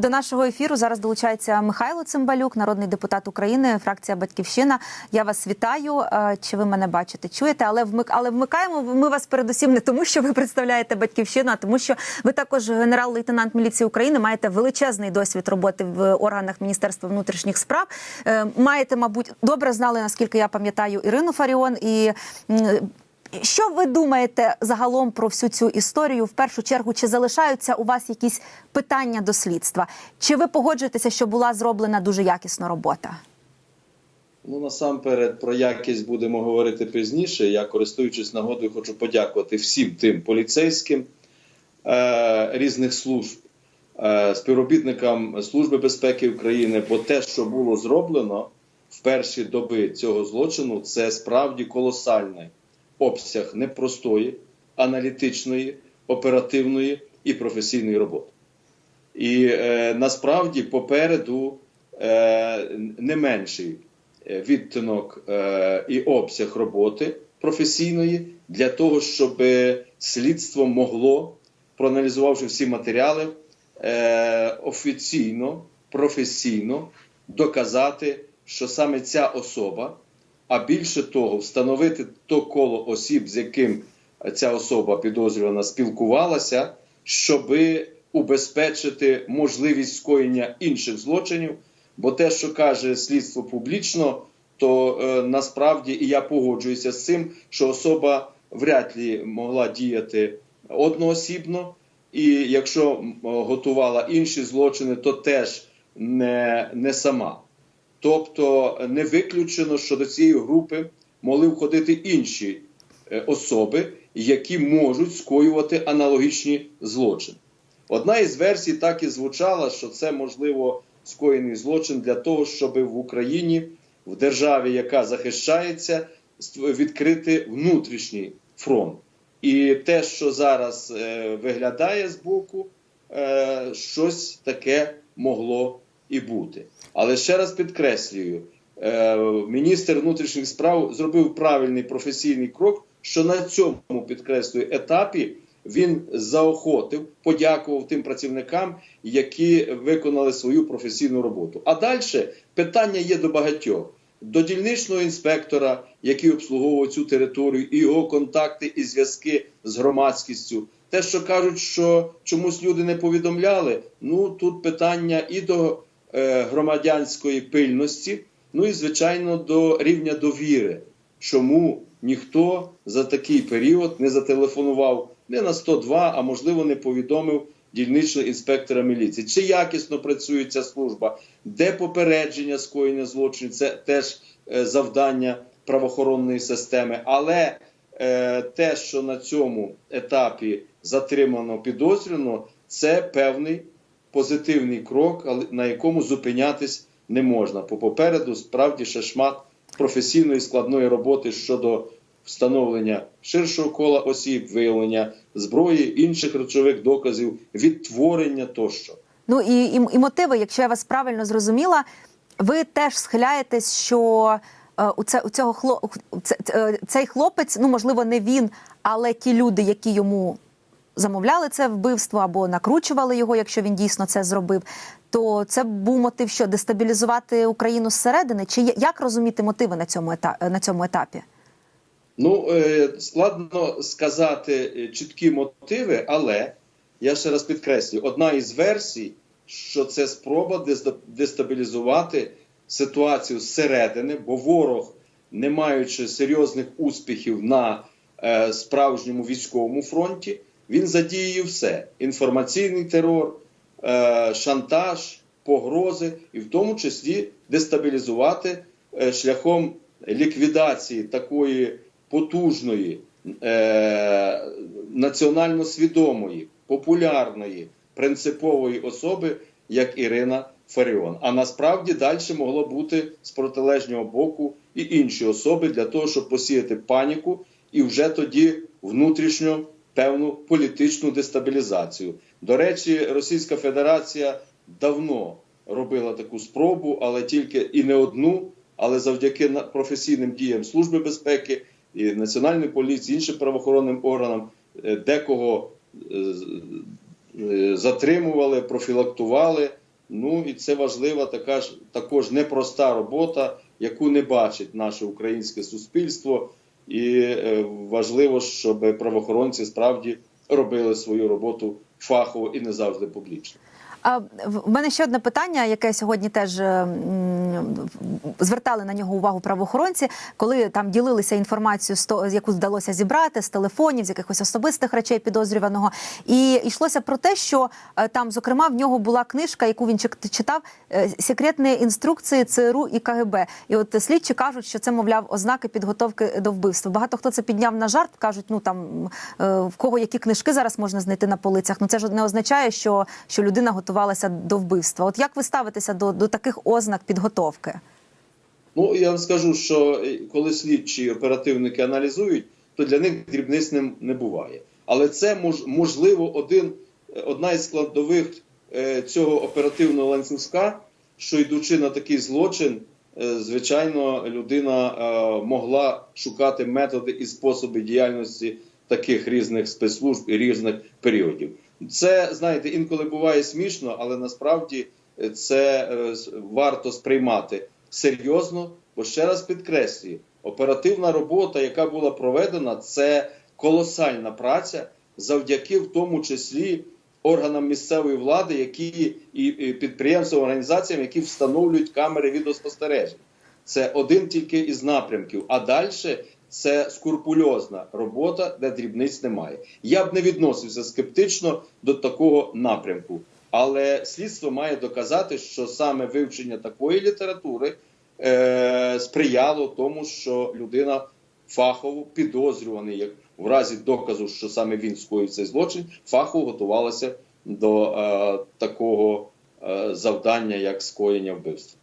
До нашого ефіру зараз долучається Михайло Цимбалюк, народний депутат України, фракція Батьківщина. Я вас вітаю. Е, Чи ви мене бачите? Чуєте? Але вмик, але вмикаємо ми вас передусім не тому, що ви представляєте батьківщину, а тому, що ви також генерал-лейтенант міліції України маєте величезний досвід роботи в органах Міністерства внутрішніх справ. Е, Маєте, мабуть, добре знали, наскільки я пам'ятаю, Ірину Фаріон і. Що ви думаєте загалом про всю цю історію? В першу чергу, чи залишаються у вас якісь питання до слідства? Чи ви погоджуєтеся, що була зроблена дуже якісна робота? Ну, насамперед, про якість будемо говорити пізніше. Я, користуючись нагодою, хочу подякувати всім тим поліцейським е, різних служб, е, співробітникам Служби безпеки України, бо те, що було зроблено в перші доби цього злочину, це справді колосальний обсяг непростої, аналітичної, оперативної і професійної роботи. І е, насправді попереду е, не менший е, відтинок е, і обсяг роботи професійної для того, щоб слідство могло, проаналізувавши всі матеріали, е, офіційно, професійно доказати, що саме ця особа, а більше того, встановити то коло осіб, з яким ця особа підозрювана спілкувалася, щоби убезпечити можливість скоєння інших злочинів. Бо те, що каже слідство публічно, то е, насправді і я погоджуюся з цим, що особа вряд ли могла діяти одноосібно, і якщо готувала інші злочини, то теж не, не сама. Тобто не виключено, що до цієї групи могли входити інші е, особи, які можуть скоювати аналогічні злочини. Одна із версій так і звучала, що це можливо скоєний злочин для того, щоб в Україні, в державі, яка захищається, відкрити внутрішній фронт. І те, що зараз е, виглядає збоку, е, щось таке могло і бути. Але ще раз підкреслюю, е, міністр внутрішніх справ зробив правильний професійний крок, що на цьому підкреслюю етапі він заохотив, подякував тим працівникам, які виконали свою професійну роботу. А далі питання є до багатьох. До дільничного інспектора, який обслуговував цю територію, і його контакти і зв'язки з громадськістю. Те, що кажуть, що чомусь люди не повідомляли, ну тут питання і до громадянської пильності, ну і звичайно до рівня довіри. Чому ніхто за такий період не зателефонував не на 102, а можливо не повідомив дільничного інспектора міліції? Чи якісно працює ця служба? Де попередження скоєння злочинів? Це теж е, завдання правоохоронної системи. Але е, те, що на цьому етапі затримано підозрювано, це певний позитивний крок, на якому зупинятись не можна. Попереду справді ще шмат професійної складної роботи щодо встановлення ширшого кола осіб, виявлення зброї, інших речових доказів, відтворення тощо. Ну і, і, і мотиви, якщо я вас правильно зрозуміла, ви теж схиляєтесь, що е, у, це, у цього хло, це- цей хлопець, ну можливо, не він, але ті люди, які йому замовляли це вбивство або накручували його, якщо він дійсно це зробив. То це був мотив, що дестабілізувати Україну зсередини? Чи як розуміти мотиви на цьому етапі? На цьому етапі? Ну, е, складно сказати е, чіткі мотиви, але я ще раз підкреслюю, одна із версій, що це спроба деста- дестабілізувати ситуацію зсередини, бо ворог, не маючи серйозних успіхів на е, справжньому військовому фронті, він задіює все: інформаційний терор, е, шантаж, погрози, і в тому числі дестабілізувати е, шляхом ліквідації такої потужної, е, національно свідомої, популярної, принципової особи, як Ірина Фаріон. А насправді далі могло бути з протилежнього боку і інші особи для того, щоб посіяти паніку і вже тоді внутрішньо певну політичну дестабілізацію. До речі, Російська Федерація давно робила таку спробу, але тільки і не одну, але завдяки професійним діям Служби безпеки і Національної поліції, іншим правоохоронним органам, е, декого е, е, затримували, профілактували, Ну і це важлива така ж також непроста робота, яку не бачить наше українське суспільство. І е, важливо, щоб правоохоронці справді робили свою роботу фахово і не завжди публічно. В мене ще одне питання, яке сьогодні теж е, звертали на нього увагу правоохоронці, коли там ділилися то- яку вдалося зібрати з телефонів, з якихось особистих речей підозрюваного. І йшлося про те, що е, там, зокрема, в нього була книжка, яку він читав е, секретні інструкції ЦРУ і КГБ. І от слідчі кажуть, що це мовляв ознаки підготовки до вбивства. Багато хто це підняв на жарт, кажуть, ну там в кого які книжки зараз можна знайти на полицях. Ну це ж не означає, що, що людина готувалася до вбивства. От як ви ставитеся до, до таких ознак підготовки? Ну я вам скажу, що е, коли слідчі оперативники аналізують, то для них дрібниць не, не буває. Але це мож, можливо один, е, одна із складових е, цього оперативного ланцюжка, що йдучи на такий злочин, е, звичайно, людина е, могла шукати методи і способи діяльності таких різних спецслужб і різних періодів. Це знаєте, інколи буває смішно, але насправді е, це е, варто сприймати серйозно, бо ще раз підкреслюю, оперативна робота, яка була проведена, це колосальна праця, завдяки в тому числі органам місцевої влади, які і, підприємствам, організаціям, які встановлюють камери відеоспостереження. Це один тільки із напрямків. А далі це скрупульозна робота, де дрібниць немає. Я б не відносився скептично до такого напрямку. Але слідство має доказати, що саме вивчення такої літератури е, сприяло тому, що людина фахово підозрюваний, як в разі доказу, що саме він скоїв цей злочин, фахово готувалася до е, такого е, завдання, як скоєння вбивства.